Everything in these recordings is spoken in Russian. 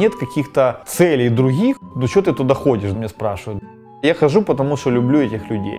Нет каких-то целей других. Ну что ты туда ходишь, меня спрашивают. Я хожу, потому что люблю этих людей.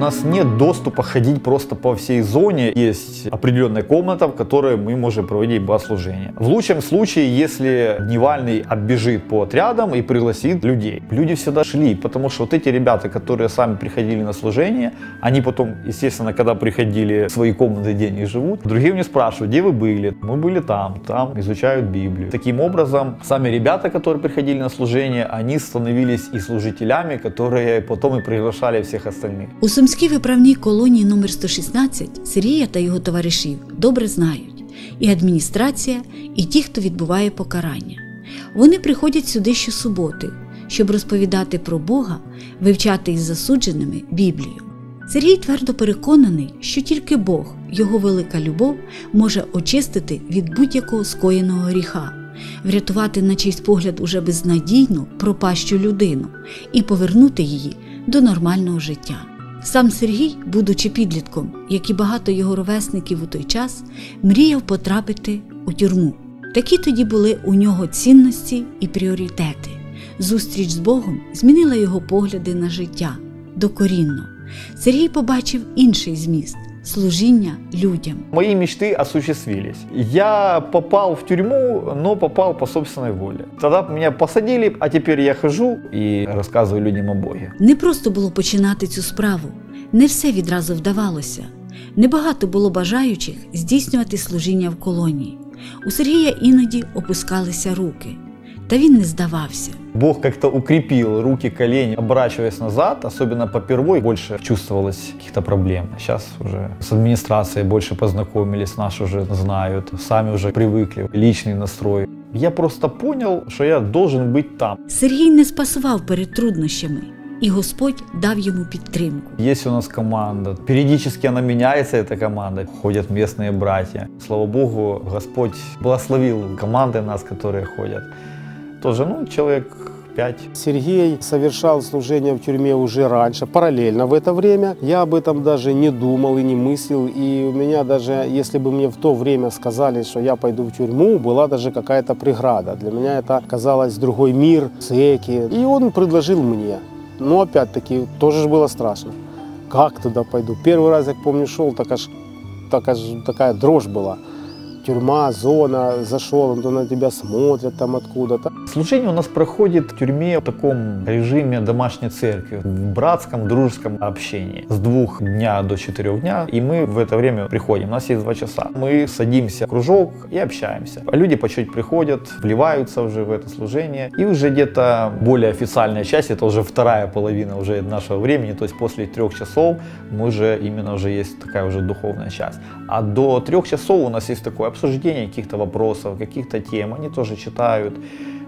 Нас нет доступа ходить просто по всей зоне. Есть определенная комната, в которой мы можем проводить богослужение. В лучшем случае, если Дневальный оббежит по отрядам и пригласит людей. Люди всегда шли, потому что вот эти ребята, которые сами приходили на служение, они потом, естественно, когда приходили в свои комнаты, где они живут, другие мне спрашивают, где вы были? Мы были там, там изучают Библию. Таким образом, сами ребята, которые приходили на служение, они становились и служителями, которые потом и приглашали всех остальных. У Сумській виправній колонії номер 116 Сергія та його товаришів добре знають і адміністрація, і ті, хто відбуває покарання. Вони приходять сюди щосуботи, щоб розповідати про Бога, вивчати із засудженими Біблію. Сергій твердо переконаний, що тільки Бог, його велика любов, може очистити від будь-якого скоєного гріха, врятувати на чийсь погляд уже безнадійну, пропащу людину і повернути її до нормального життя. Сам Сергій, будучи підлітком, як і багато його ровесників у той час, мріяв потрапити у тюрму. Такі тоді були у нього цінності і пріоритети. Зустріч з Богом змінила його погляди на життя докорінно. Сергій побачив інший зміст служіння людям. Мои мечты осуществились. Я попал в тюрьму, но попал по собственной воле. Тогда меня посадили, а теперь я хожу и рассказываю людям о Боге. Не просто було починати цю справу, не все відразу вдавалося. Небагато було бажаючих здійснювати служіння в колонії. У Сергія іноді опускалися руки, та він не здавався. Бог как-то укрепил руки, колени, оборачиваясь назад, особенно по первой, больше чувствовалось каких-то проблем. Сейчас уже с администрацией больше познакомились, нас уже знают, сами уже привыкли, личный настрой. Я просто понял, что я должен быть там. Сергій не спасував перед труднощами, і Господь дав йому підтримку. Есть у нас команда. Периодически она меняется, эта команда. Ходят местные братья. Слава Богу, Господь благословил команды нас, которые ходят. Тоже, ну, человек пять. Сергей совершал служение в тюрьме уже раньше, параллельно в это время. Я об этом даже не думал и не мыслил. И у меня даже, если бы мне в то время сказали, что я пойду в тюрьму, была даже какая-то преграда. Для меня это казалось другой мир, цеки. И он предложил мне. Но опять-таки, тоже было страшно. Как туда пойду? Первый раз, як помню, шел, так аж, так аж такая дрожь была. Тюрьма, зона, зашел, он на тебя смотрят там откуда-то. Служение у нас проходит в тюрьме в таком режиме домашней церкви, в братском, дружеском общении. С двух дня до четырех дня, и мы в это время приходим. У нас есть два часа. Мы садимся в кружок и общаемся. А Люди по чуть приходят, вливаются уже в это служение. И уже где-то более официальная часть, это уже вторая половина уже нашего времени, то есть после трех часов мы уже именно уже есть такая уже духовная часть. А до трех часов у нас есть такое обсуждение каких-то вопросов, каких-то тем. Они тоже читают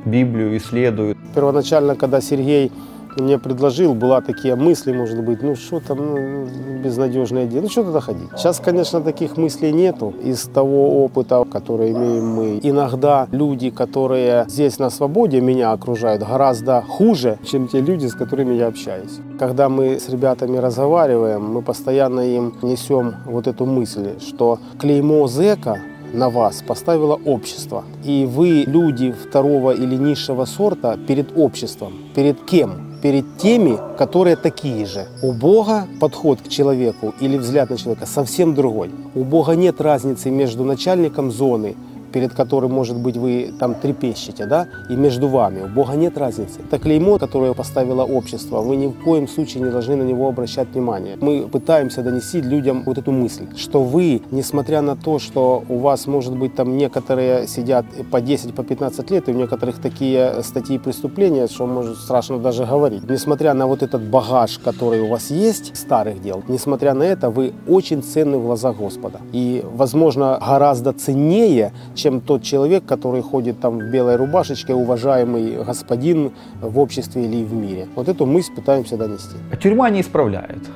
Библию, исследуют. Первоначально, когда Сергей мне предложил, была такие мысли, может быть, ну что там, ну, безнадежное дело, ну что туда ходить. Сейчас, конечно, таких мыслей нету. Из того опыта, который имеем мы, иногда люди, которые здесь на свободе меня окружают, гораздо хуже, чем те люди, с которыми я общаюсь. Когда мы с ребятами разговариваем, мы постоянно им несем вот эту мысль, что клеймо зэка на вас поставило общество. И вы люди второго или низшего сорта перед обществом. Перед кем? Перед теми, которые такие же. У Бога подход к человеку или взгляд на человека совсем другой. У Бога нет разницы между начальником зоны перед которым, может быть, вы там трепещете, да, и между вами. У Бога нет разницы. Это клеймо, которое поставило общество, вы ни в коем случае не должны на него обращать внимание. Мы пытаемся донести людям вот эту мысль, что вы, несмотря на то, что у вас, может быть, там некоторые сидят по 10, по 15 лет, и у некоторых такие статьи преступления, что может страшно даже говорить. Несмотря на вот этот багаж, который у вас есть, старых дел, несмотря на это, вы очень ценны в глазах Господа. И, возможно, гораздо ценнее, чем тот человек, который ходит там в белой рубашечке, уважаемый господин в обществе или в мире. Вот эту мысль пытаемся донести. Тюрьма не исправляет.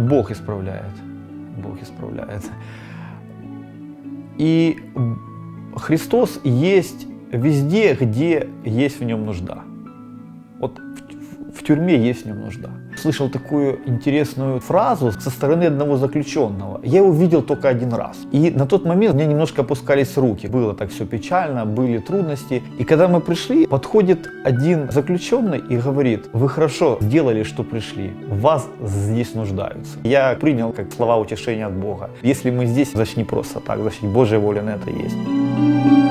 Бог исправляет. Бог исправляет. И Христос есть везде, где есть в нем нужда. Вот в тюрьме есть в нем нужда слышал такую интересную фразу со стороны одного заключенного. Я его видел только один раз. И на тот момент меня немножко опускались руки. Было так все печально, были трудности. И когда мы пришли, подходит один заключенный и говорит, вы хорошо сделали, что пришли. Вас здесь нуждаются. Я принял как слова утешения от Бога. Если мы здесь, значит не просто так, значит Божья воля на это есть.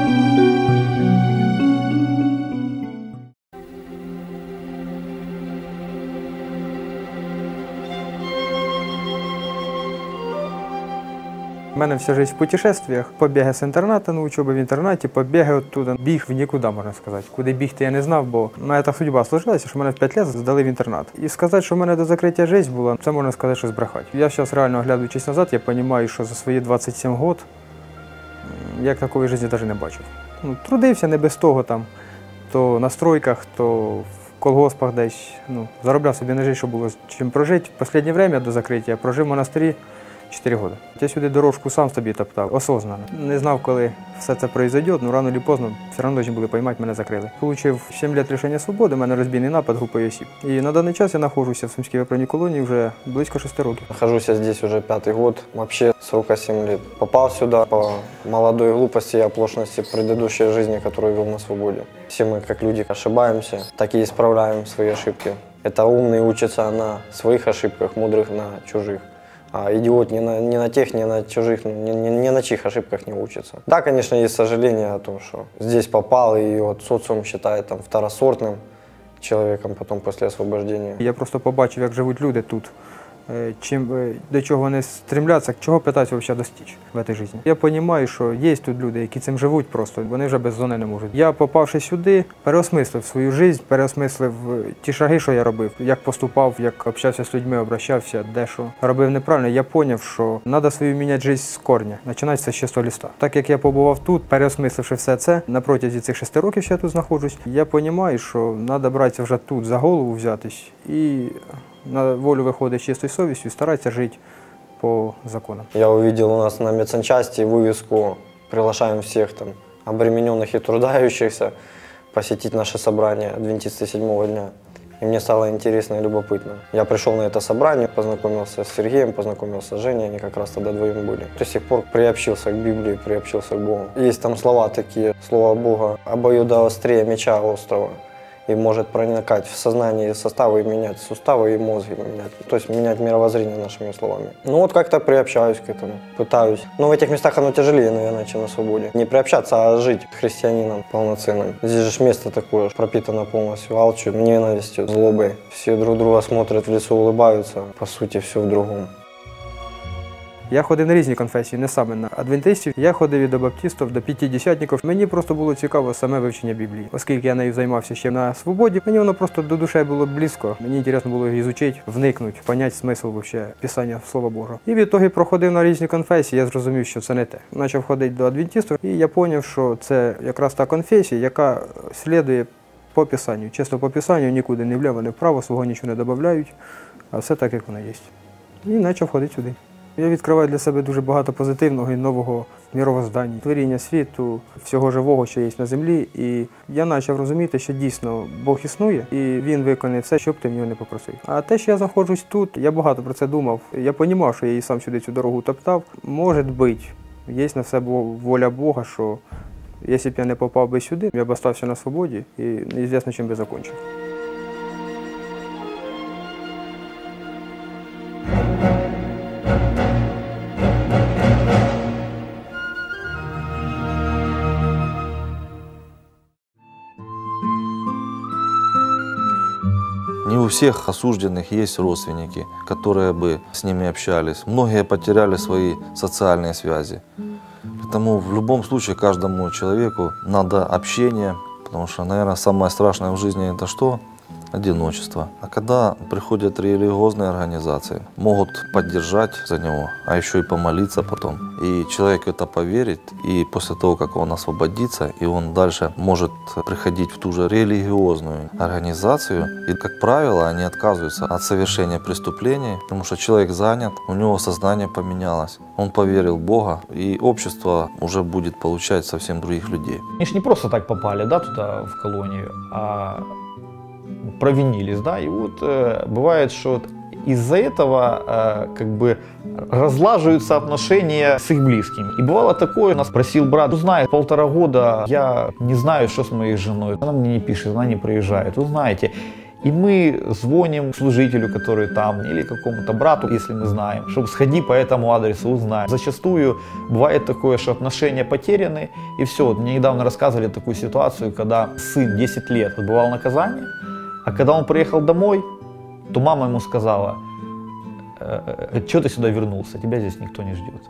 У мене вся життя в путешествиях, побіги з інтернату на учебу в інтернаті, побіги оттуда. Біг в нікуди, можна сказати. Куди бігти я не знав, бо моя та судьба сложилася, що мене в 5 років здали в інтернат. І сказати, що в мене до закриття життя була, це можна сказати, що збрехати. Я зараз реально оглядуючись назад, я розумію, що за свої 27 років як такої житті навіть не бачив. Ну, Трудився не без того там, то на стройках, то в колгоспах десь. Ну, Заробляв собі на життя, щоб було чим прожити. В останнє час до закриття прожив в монастирі. 4 роки. Я сюди дорожку сам собі топтав, осознанно. Не знав, коли все це пройде, але рано чи поздно все одно должны були поймати, мене закрили. Получив 7 років лишення свободи, у мене розбійний напад групою осіб. І на даний час я знаходжуся в Сумській виправній колонії вже близько 6 років. Нахожусь здесь уже пятый год, вообще 47 лет. Попал сюда по молодой глупости и оплошности предыдущей жизни, которую вел на свободе. Все мы, как люди, ошибаемся, так и исправляем свои ошибки. Это умные учатся на своих ошибках, мудрых на чужих а идиот ни на, ни на тех, ни на чужих, ни, ни, ни на чьих ошибках не учится. Да, конечно, есть сожаление о том, что здесь попал, и вот социум считает там второсортным человеком потом после освобождения. Я просто побачив, як живуть люди тут. Е, чим до чого вони стремляться, чого питаються взагалі достичь в цій житті. Я розумію, що є тут люди, які цим живуть просто, вони вже без зони не можуть. Я, попавши сюди, переосмислив свою життя, переосмислив е, ті шаги, що я робив, як поступав, як общався з людьми, обращався, де що робив неправильно. Я зрозумів, що треба свою міняти життя з корня, починати з чистого. Так як я побував тут, переосмисливши все це на протязі цих шести років, що я тут знаходжусь, я розумію, що треба братися вже тут за голову взятись і на волю выходит с чистой совестью и старается жить по законам. Я увидел у нас на медсанчасти вывеску «Приглашаем всех там обремененных и труждающихся посетить наше собрание адвентисты седьмого дня». И мне стало интересно и любопытно. Я пришел на это собрание, познакомился с Сергеем, познакомился с Женей, они как раз тогда двоим были. До сих пор приобщился к Библии, приобщился к Богу. Есть там слова такие, слова Бога, обоюдоострее меча острова и может проникать в сознание составы и менять суставы и мозги менять. То есть менять мировоззрение нашими словами. Ну вот как-то приобщаюсь к этому, пытаюсь. Но в этих местах оно тяжелее, наверное, чем на свободе. Не приобщаться, а жить христианином полноценным. Здесь же место такое, пропитано полностью алчью, ненавистью, злобой. Все друг друга смотрят в лицо, улыбаются. По сути, все в другом. Я ходив на різні конфесії, не саме на адвентистів. Я ходив і до баптистів, до п'ятидесятників. Мені просто було цікаво саме вивчення Біблії, оскільки я нею займався ще на свободі. Мені воно просто до душі було близько. Мені цікаво було її ізучити, вникнути, поняти смисл вообще писання Слова Божого. І від того проходив на різні конфесії. Я зрозумів, що це не те. Почав ходити до адвентистів, і я зрозумів, що це якраз та конфесія, яка слідує по писанню. Чисто по писанню нікуди не вліво, не вправо, свого нічого не додають, а все так, як воно є. І почав ходити сюди. Я відкриваю для себе дуже багато позитивного і нового міровоздання, творіння світу, всього живого, що є на землі. І я почав розуміти, що дійсно Бог існує, і він виконує все, що б ти в нього не попросив. А те, що я знаходжусь тут, я багато про це думав. Я розумів, що я і сам сюди цю дорогу топтав. Може бути, є на все воля Бога, що якщо б я не попав би сюди, я б остався на свободі і неізвісно, чим би закінчив. Всех осужденных есть родственники, которые бы с ними общались. Многие потеряли свои социальные связи. Поэтому в любом случае каждому человеку надо общение, потому что, наверное, самое страшное в жизни это что? Одиночество. А когда приходят религиозные организации, могут поддержать за него, а еще и помолиться потом. И человек это поверит, и после того, как он освободится, и он дальше может приходить в ту же религиозную организацию, и, как правило, они отказываются от совершения преступлений, потому что человек занят, у него сознание поменялось, он поверил в Бога, и общество уже будет получать совсем других людей. Они же не просто так попали, да, туда, в колонию, а провинились, да, и вот э, бывает, что из-за этого э, как бы разлаживаются отношения с их близкими. И бывало такое, нас просил брат, узнает, полтора года я не знаю, что с моей женой, она мне не пишет, она не приезжает, узнаете. И мы звоним служителю, который там, или какому-то брату, если мы знаем, чтобы сходи по этому адресу, узнай. Зачастую бывает такое, что отношения потеряны, и все. Вот мне недавно рассказывали такую ситуацию, когда сын 10 лет отбывал наказание, а когда он приехал домой, то мама ему сказала, «Э, что ты сюда вернулся, тебя здесь никто не ждет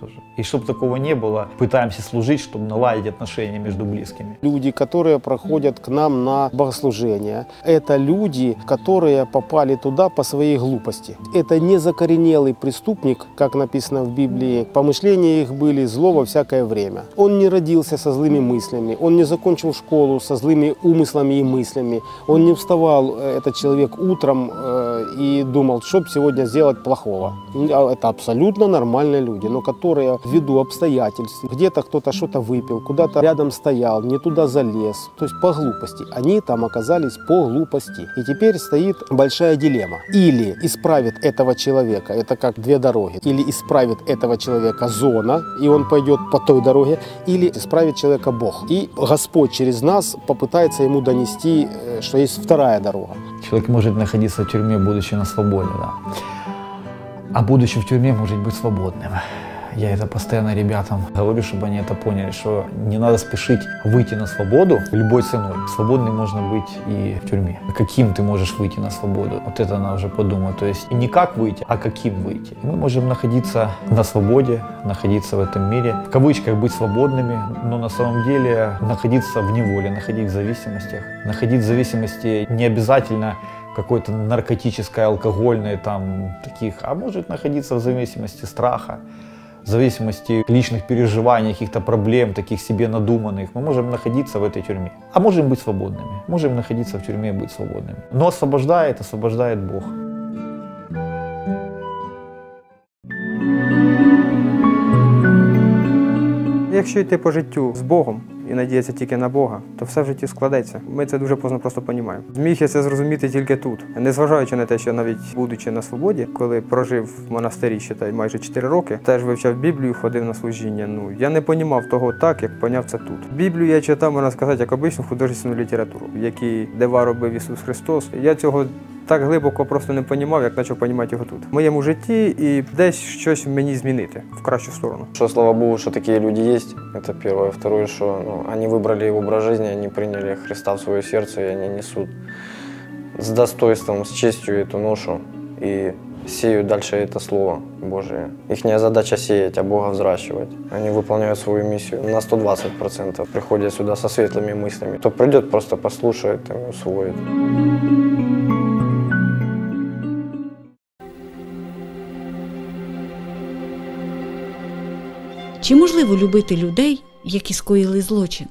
тоже. И чтобы такого не было, пытаемся служить, чтобы наладить отношения между близкими. Люди, которые проходят к нам на богослужение, это люди, которые попали туда по своей глупости. Это не закоренелый преступник, как написано в Библии. Помышления их были зло во всякое время. Он не родился со злыми мыслями, он не закончил школу со злыми умыслами и мыслями. Он не вставал, э, этот человек, утром э, и думал, что сегодня сделать плохого. А это абсолютно нормальные люди, но которые которые ввиду обстоятельств, где-то кто-то что-то выпил, куда-то рядом стоял, не туда залез, то есть по глупости. Они там оказались по глупости. И теперь стоит большая дилемма. Или исправит этого человека, это как две дороги, или исправит этого человека зона, и он пойдет по той дороге, или исправит человека Бог. И Господь через нас попытается ему донести, э, что есть вторая дорога. Человек может находиться в тюрьме, будучи на свободе, да. А будучи в тюрьме, может быть свободным. Я это постоянно ребятам говорю, чтобы они это поняли, что не надо спешить выйти на свободу любой ценой. Свободным можно быть и в тюрьме. Каким ты можешь выйти на свободу? Вот это надо уже подумать. То есть не как выйти, а каким выйти. Мы можем находиться на свободе, находиться в этом мире, в кавычках быть свободными, но на самом деле находиться в неволе, находить в зависимостях. Находить в зависимости не обязательно какой-то наркотической, алкогольной, там, таких, а может находиться в зависимости страха, зависимости личных переживаний, каких-то проблем, таких себе надуманных, мы можем находиться в этой тюрьме. А можем быть свободными. Можем находиться в тюрьме и быть свободными. Но освобождает, освобождает Бог. Якщо йти по життю з Богом, надіятися тільки на Бога, то все в житті складеться. Ми це дуже поздно просто розуміємо. Зміг я це зрозуміти тільки тут, незважаючи на те, що навіть будучи на свободі, коли прожив в монастирі ще майже 4 роки, теж вивчав Біблію, ходив на служіння. Ну я не понімав того так, як поняв це тут. Біблію я читав, можна сказати, як обичну художественну літературу, в якій дива робив Ісус Христос. Я цього так глибоко просто не понімав, як почав понімати його тут. В моєму житті і десь щось в мені змінити в кращу сторону. Что, слава Богу, что такие люди есть, это первое. Второе, что ну, они выбрали образ жизни, они приняли Христа в свое сердце, и они несут с достоинством, с честью эту ношу и сеют дальше это Слово Божие. Их задача сеять, а Бога взращивать. Они выполняют свою миссию на 120%, приходят сюда со светлыми мыслями. Кто придет, просто послушает и усвоит. Чи можливо любити людей, які скоїли злочин?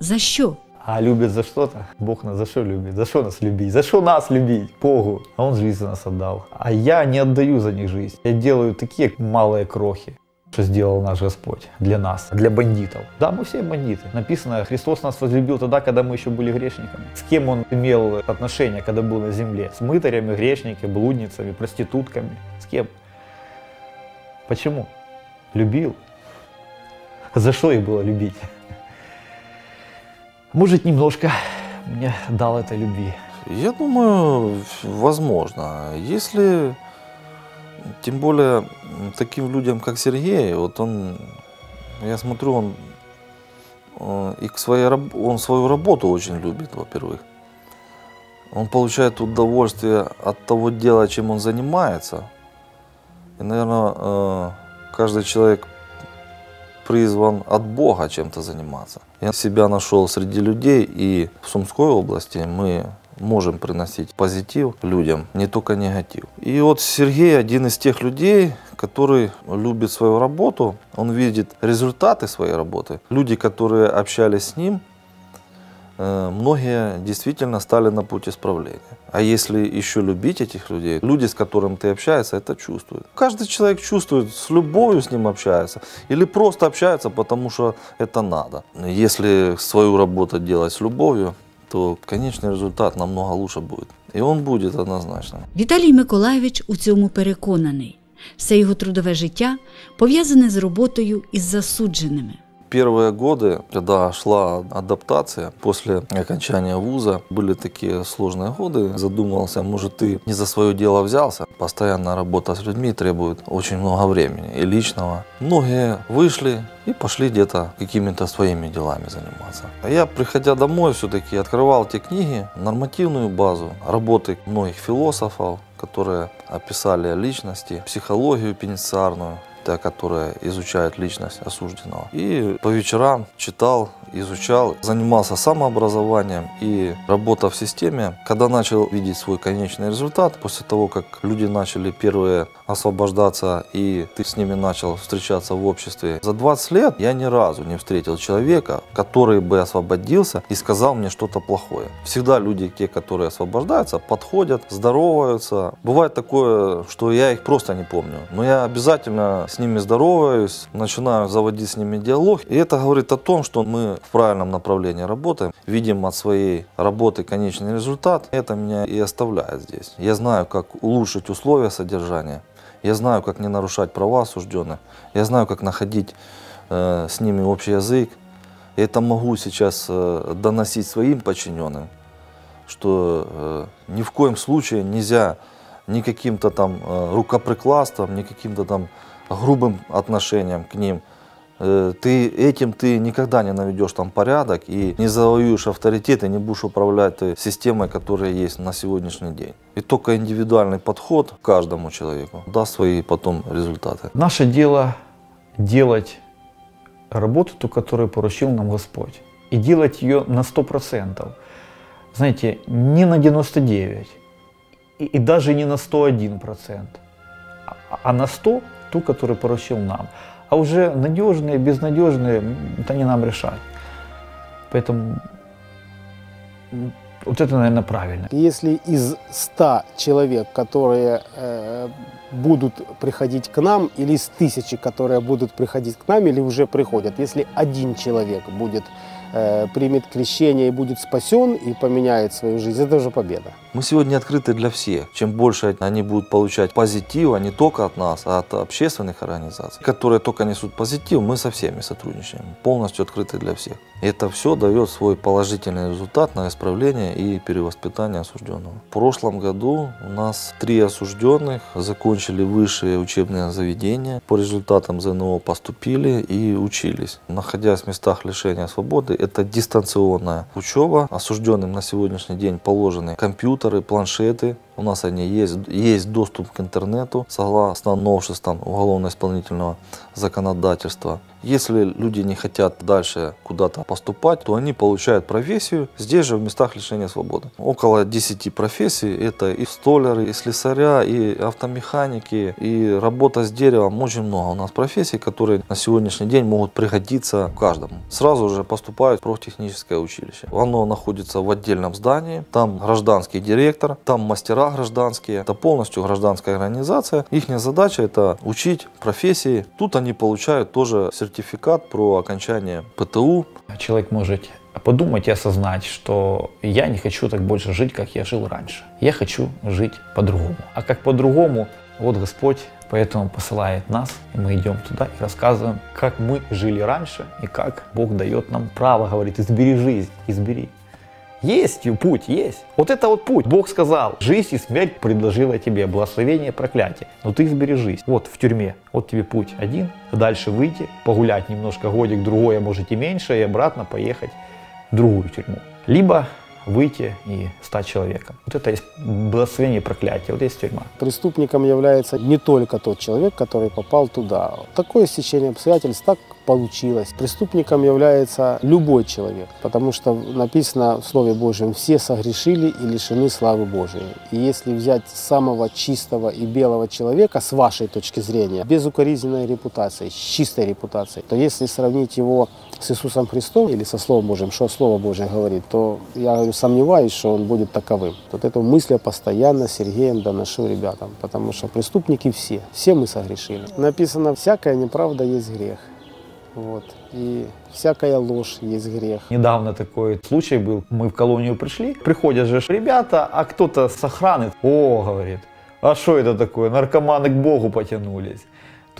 За що? А любят за что-то? Бог нас за что любит? За что нас любить? За что нас любить? Богу. А Он жизнь нас отдал. А я не отдаю за них жизнь. Я делаю такие малые крохи, что сделал наш Господь для нас, для бандитов. Да, мы все бандиты. Написано, Христос нас возлюбил тогда, когда мы еще были грешниками. С кем Он имел отношения, когда был на земле? С мытарями, грешниками, блудницами, проститутками? С кем? Почему? Любил. За что их было любить? Может, немножко мне дал этой любви. Я думаю, возможно. Если, тем более, таким людям, как Сергей, вот он, я смотрю, он э, и к своей, он свою работу очень любит, во-первых. Он получает удовольствие от того дела, чем он занимается. И, наверное, каждый человек призван от Бога чем-то заниматься. Я себя нашел среди людей, и в Сумской области мы можем приносить позитив людям, не только негатив. И вот Сергей один из тех людей, который любит свою работу, он видит результаты своей работы. Люди, которые общались с ним, многие действительно стали на путь исправления. А если еще любить этих людей, люди, с которыми ты общаешься, это чувствуют. Каждый человек чувствует, с любовью с ним общается или просто общается, потому что это надо. Если свою работу делать с любовью, то конечный результат намного лучше будет. І він буде однозначно. Віталій Миколаєвич у цьому переконаний. Все його трудове життя пов'язане з роботою із засудженими. Первые годы, когда шла адаптация после окончания вуза, были такие сложные годы. Задумывался, может ты не за свое дело взялся. Постоянная работа с людьми требует очень много времени и личного. Многие вышли и пошли где-то какими-то своими делами заниматься. А я, приходя домой, все-таки открывал те книги, нормативную базу, работы многих философов, которые описали личности, психологию пенитенциарную, та, которая изучает личность осужденного. И по вечерам читал, изучал, занимался самообразованием и работа в системе. Когда начал видеть свой конечный результат, после того, как люди начали первые освобождаться и ты с ними начал встречаться в обществе, за 20 лет я ни разу не встретил человека, который бы освободился и сказал мне что-то плохое. Всегда люди, те, которые освобождаются, подходят, здороваются. Бывает такое, что я их просто не помню, но я обязательно с ними здороваюсь, начинаю заводить с ними диалог. И это говорит о том, что мы в правильном направлении работаем, видим от своей работы конечный результат. Это меня и оставляет здесь. Я знаю, как улучшить условия содержания. Я знаю, как не нарушать права осужденных. Я знаю, как находить э, с ними общий язык. И это могу сейчас э, доносить своим подчиненным, что э, ни в коем случае нельзя ни каким-то там э, рукоприкладством, ни каким-то там грубым отношением к ним. Э, ты этим ты никогда не наведешь там порядок и не завоюешь авторитет и не будешь управлять той системой, которая есть на сегодняшний день. И только индивидуальный подход к каждому человеку даст свои потом результаты. Наше дело делать работу, ту, которую поручил нам Господь. И делать ее на 100%. Знаете, не на 99%, и, и даже не на 101%, а, а на 100%, ту, которую поручил нам. А уже надежные, безнадежные, это не нам решать. Поэтому вот это, наверное, правильно. Если из 100 человек, которые э, будут приходить к нам, или из тысячи, которые будут приходить к нам, или уже приходят, если один человек будет примет крещение и будет спасен и поменяет свою жизнь, это уже победа. Мы сегодня открыты для всех. Чем больше они будут получать позитива, не только от нас, а от общественных организаций, которые только несут позитив, мы со всеми сотрудничаем, полностью открыты для всех. И это все дает свой положительный результат на исправление и перевоспитание осужденного. В прошлом году у нас три осужденных закончили высшие учебные заведения, по результатам ЗНО поступили и учились. Находясь в местах лишения свободы, это дистанционная учеба. Осужденным на сегодняшний день положены компьютеры, планшеты, у нас они есть, есть доступ к интернету согласно новшествам уголовно-исполнительного законодательства. Если люди не хотят дальше куда-то поступать, то они получают профессию здесь же в местах лишения свободы. Около 10 профессий, это и столяры, и слесаря, и автомеханики, и работа с деревом. Очень много у нас профессий, которые на сегодняшний день могут пригодиться каждому. Сразу же поступают в профтехническое училище. Оно находится в отдельном здании, там гражданский директор, там мастера гражданские, это полностью гражданская организация. Их задача это учить профессии. Тут они получают тоже сертификат про окончание ПТУ. Человек может подумать и осознать, что я не хочу так больше жить, как я жил раньше. Я хочу жить по-другому. А как по-другому, вот Господь поэтому посылает нас, и мы идем туда и рассказываем, как мы жили раньше, и как Бог дает нам право, говорит, избери жизнь, избери. Есть путь, есть. Вот это вот путь. Бог сказал, жизнь и смерть предложила тебе, благословение, проклятие. Но ты избери жизнь. Вот в тюрьме. Вот тебе путь один. Дальше выйти, погулять немножко годик, другой, а может и меньше, и обратно поехать в другую тюрьму. Либо выйти и стать человеком. Вот это есть благословение и проклятие, вот есть тюрьма. Преступником является не только тот человек, который попал туда. Такое стечение обстоятельств так получилось. Преступником является любой человек, потому что написано в Слове Божьем «все согрешили и лишены славы Божией». И если взять самого чистого и белого человека, с вашей точки зрения, без укоризненной репутации, с чистой репутацией, то если сравнить его с Иисусом Христом или со Словом Божьим, что Слово Божье говорит, то я говорю, сомневаюсь, что он будет таковым. Вот эту мысль я постоянно Сергеем доношу ребятам, потому что преступники все, все мы согрешили. Написано, всякая неправда есть грех. Вот. И всякая ложь есть грех. Недавно такой случай был. Мы в колонию пришли. Приходят же ребята, а кто-то с охраны. О, говорит, а что это такое? Наркоманы к Богу потянулись.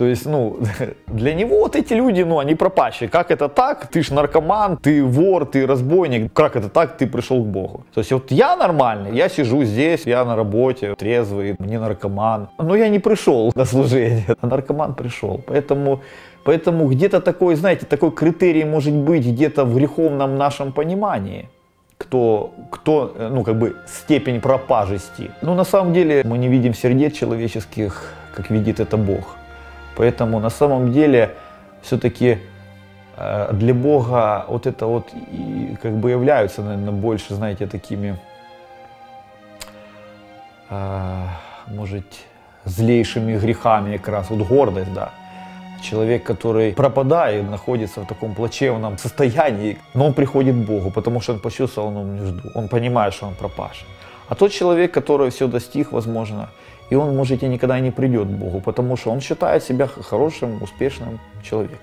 То есть, ну, для него вот эти люди, ну, они пропащие. Как это так? Ты ж наркоман, ты вор, ты разбойник. Как это так? Ты пришел к Богу. То есть, вот я нормальный, я сижу здесь, я на работе, трезвый, не наркоман. Но я не пришел на служение, а наркоман пришел. Поэтому Поэтому где-то такой, знаете, такой критерий может быть где-то в греховном нашем понимании. Кто, кто, ну, как бы степень пропажести. Но на самом деле мы не видим сердец человеческих, как видит это Бог. Поэтому на самом деле все-таки э, для Бога вот это вот и как бы являются, наверное, больше, знаете, такими, э, может, злейшими грехами как раз, вот гордость, да человек, который пропадает, находится в таком плачевном состоянии, но он приходит к Богу, потому что он почувствовал ну, нужду, он понимает, что он пропаж. А тот человек, который все достиг, возможно, и он, может, и никогда не придет к Богу, потому что он считает себя хорошим, успешным человеком.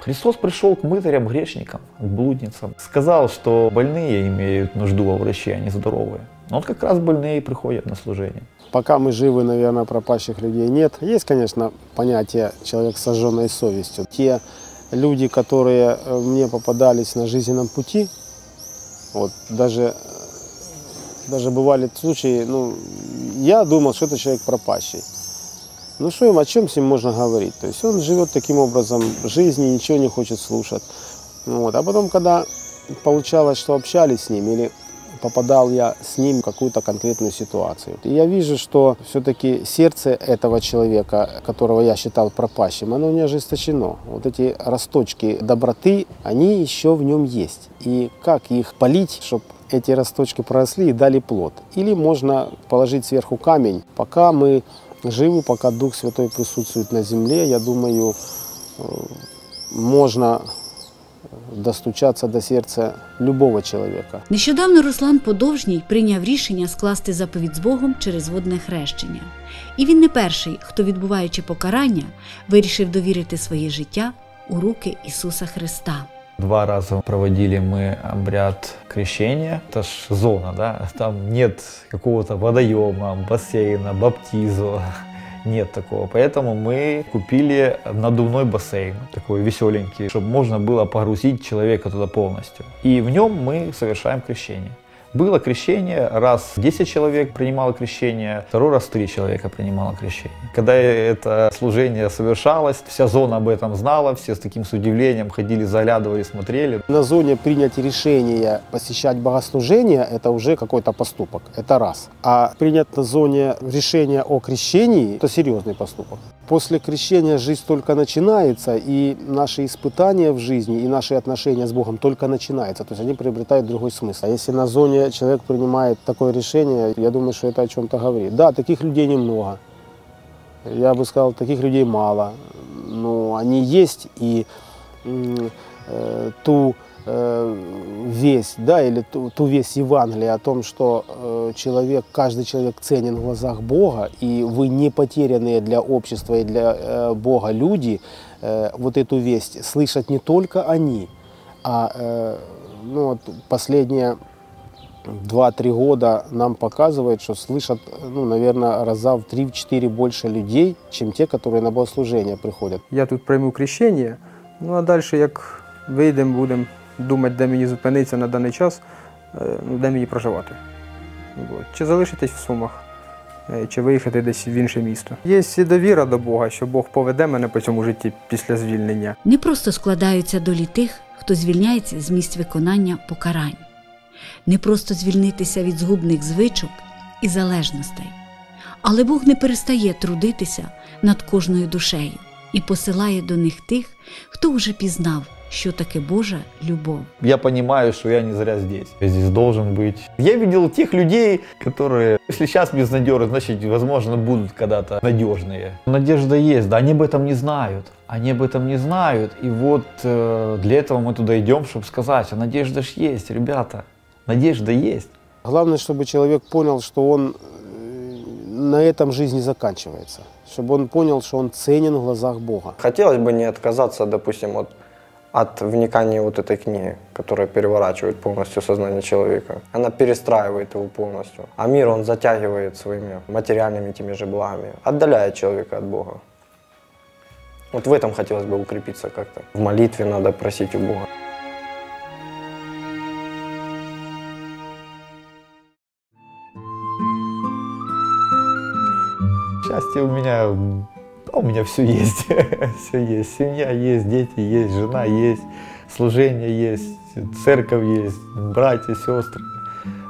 Христос пришел к мытарям, грешникам, к блудницам. Сказал, что больные имеют нужду во враче, а не здоровые. Но вот как раз больные приходят на служение. Пока мы живы, наверное, пропащих людей нет. Есть, конечно, понятие человек с сожженной совестью. Те люди, которые э, мне попадались на жизненном пути, вот даже, даже бывали случаи, ну, я думал, что это человек пропащий. Ну что им, о чем с ним можно говорить? То есть он живет таким образом жизни, ничего не хочет слушать. Вот. А потом, когда получалось, что общались с ним, или попадал я с ним в какую-то конкретную ситуацию. И я вижу, что все-таки сердце этого человека, которого я считал пропащим, оно не ожесточено. Вот эти росточки доброты, они еще в нем есть. И как их полить, чтобы эти росточки проросли и дали плод? Или можно положить сверху камень, пока мы живы, пока Дух Святой присутствует на земле, я думаю, э, можно достучатися до серця любого чоловіка. Нещодавно Руслан Подовжній прийняв рішення скласти заповідь з Богом через водне хрещення. І він не перший, хто, відбуваючи покарання, вирішив довірити своє життя у руки Ісуса Христа. Два раза проводили мы обряд крещения. Это ж зона, да? Там нет какого-то водоема, бассейна, баптизу нет такого. Поэтому мы купили надувной бассейн, такой веселенький, чтобы можно было погрузить человека туда полностью. И в нем мы совершаем крещение. Было крещение, раз 10 человек принимало крещение, второй раз 3 человека принимало крещение. Когда это служение совершалось, вся зона об этом знала, все с таким с удивлением ходили, заглядывали, смотрели. На зоне принять решение посещать богослужение – это уже какой-то поступок, это раз. А принять на зоне решение о крещении – это серьезный поступок. После крещения жизнь только начинается, и наши испытания в жизни, и наши отношения с Богом только начинаются. То есть они приобретают другой смысл. А если на зоне человек принимает такое решение, я думаю, что это о чем-то говорит. Да, таких людей немного. Я бы сказал, таких людей мало. Но они есть, и э, ту Э, весть, да, или ту, ту весть Евангелия о том, что э, человек, каждый человек ценен в глазах Бога, и вы не потерянные для общества и для э, Бога люди, вот эту весть слышат не только они, а ну, вот последние 2-3 года нам показывает, что слышат, ну, наверное, раза в 3-4 больше людей, чем те, которые на богослужение приходят. Я тут прийму крещення, ну а далі як вийдемо, будемо думати, де мені зупинитися на даний час, е, ну, де мені проживати. Чи залишитись в Сумах, е, чи виїхати десь в інше місто. Є довіра до Бога, що Бог поведе мене по цьому житті після звільнення. Не просто складаються долі тих, хто звільняється з місць виконання покарань. не просто звільнитися від згубних звичок і залежностей. Але Бог не перестає трудитися над кожною душею і посилає до них тих, хто вже пізнав, що таке Божа любов. Я понимаю, что я не зря здесь. Я здесь должен быть. Я видел тех людей, которые, если сейчас безнадежны, значит, возможно, будут когда-то надежные. Надежда есть, да, они об этом не знают. Они об этом не знают. И вот э, для этого мы туда идем, чтобы сказать, а надежда ж есть, ребята. Надежда есть. Главное, чтобы человек понял, что он э, на этом жизнь не заканчивается. Чтобы он понял, что он ценен в глазах Бога. Хотелось бы не отказаться, допустим, от, от вникания вот этой книги, которая переворачивает полностью сознание человека. Она перестраивает его полностью. А мир он затягивает своими материальными теми же благами, отдаляет человека от Бога. Вот в этом хотелось бы укрепиться как-то. В молитве надо просить у Бога. Счастье у меня, а у меня все есть. все есть. Семья есть, дети есть, жена есть, служение есть, церковь есть, братья, сестры.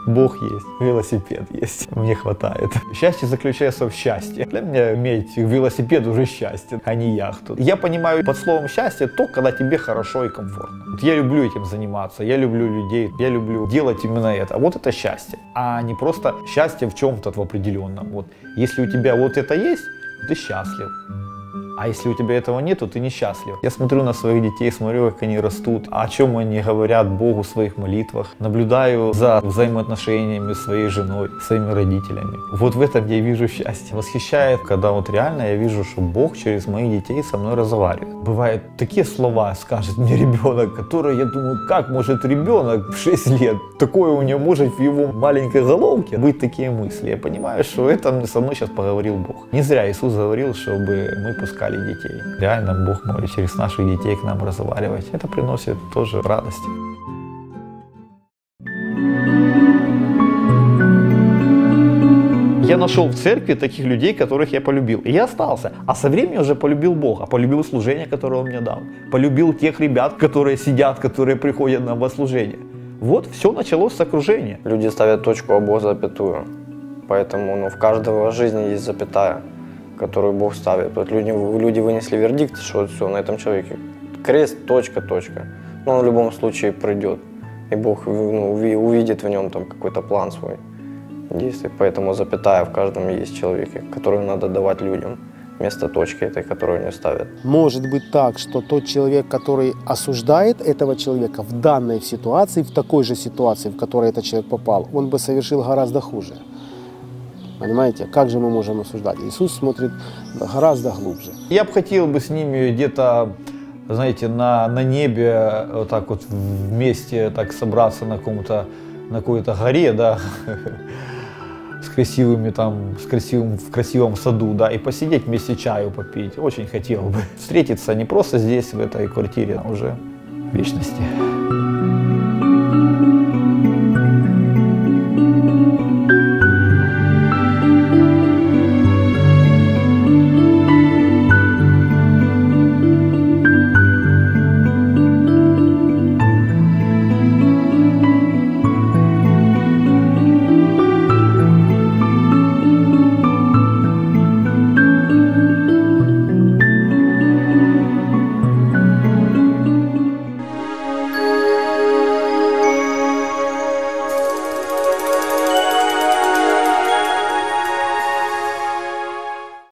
Бог есть, велосипед есть, мне хватает. Счастье заключается в счастье. Для меня иметь велосипед уже счастье, а не яхту. Я понимаю под словом счастье то, когда тебе хорошо и комфортно. Вот я люблю этим заниматься, я люблю людей, я люблю делать именно это. Вот это счастье, а не просто счастье в чем-то в определенном. Вот если у тебя вот это есть, ты счастлив. А если у тебя этого нет, то ты несчастлив. Я смотрю на своих детей, смотрю, как они растут, о чем они говорят Богу в своих молитвах. Наблюдаю за взаимоотношениями с своей женой, своими родителями. Вот в этом я вижу счастье. Восхищает, когда вот реально я вижу, что Бог через моих детей со мной разговаривает. Бывают такие слова, скажет мне ребенок, которые я думаю, как может ребенок в 6 лет, такое у него может в его маленькой головке быть такие мысли. Я понимаю, что это со мной сейчас поговорил Бог. Не зря Иисус говорил, чтобы мы пускали детей. Реально Бог может через наших детей к нам разговаривать. Это приносит тоже радость. Я нашел в церкви таких людей, которых я полюбил. И я остался. А со временем уже полюбил Бога, полюбил служение, которое Он мне дал. Полюбил тех ребят, которые сидят, которые приходят на богослужение. Вот все началось с окружения. Люди ставят точку, Бог запятую. Поэтому ну, в каждого жизни есть запятая, которую Бог ставит. Вот люди, люди вынесли вердикт, что все, на этом человеке крест, точка, точка. Но он в любом случае придет. И Бог ну, уви- увидит в нем там какой-то план свой действий. Поэтому запятая в каждом есть человеке, которую надо давать людям вместо точки этой, которую они ставят. Может быть так, что тот человек, который осуждает этого человека в данной ситуации, в такой же ситуации, в которой этот человек попал, он бы совершил гораздо хуже. Понимаете, как же мы можем осуждать? Иисус смотрит гораздо глубже. Я бы хотел бы с ними где-то, знаете, на, на небе вот так вот вместе так собраться на каком-то, на какой-то горе, да, с красивыми там, с красивым, в красивом саду, да, и посидеть вместе чаю попить. Очень хотел бы встретиться не просто здесь, в этой квартире, а уже в вечности.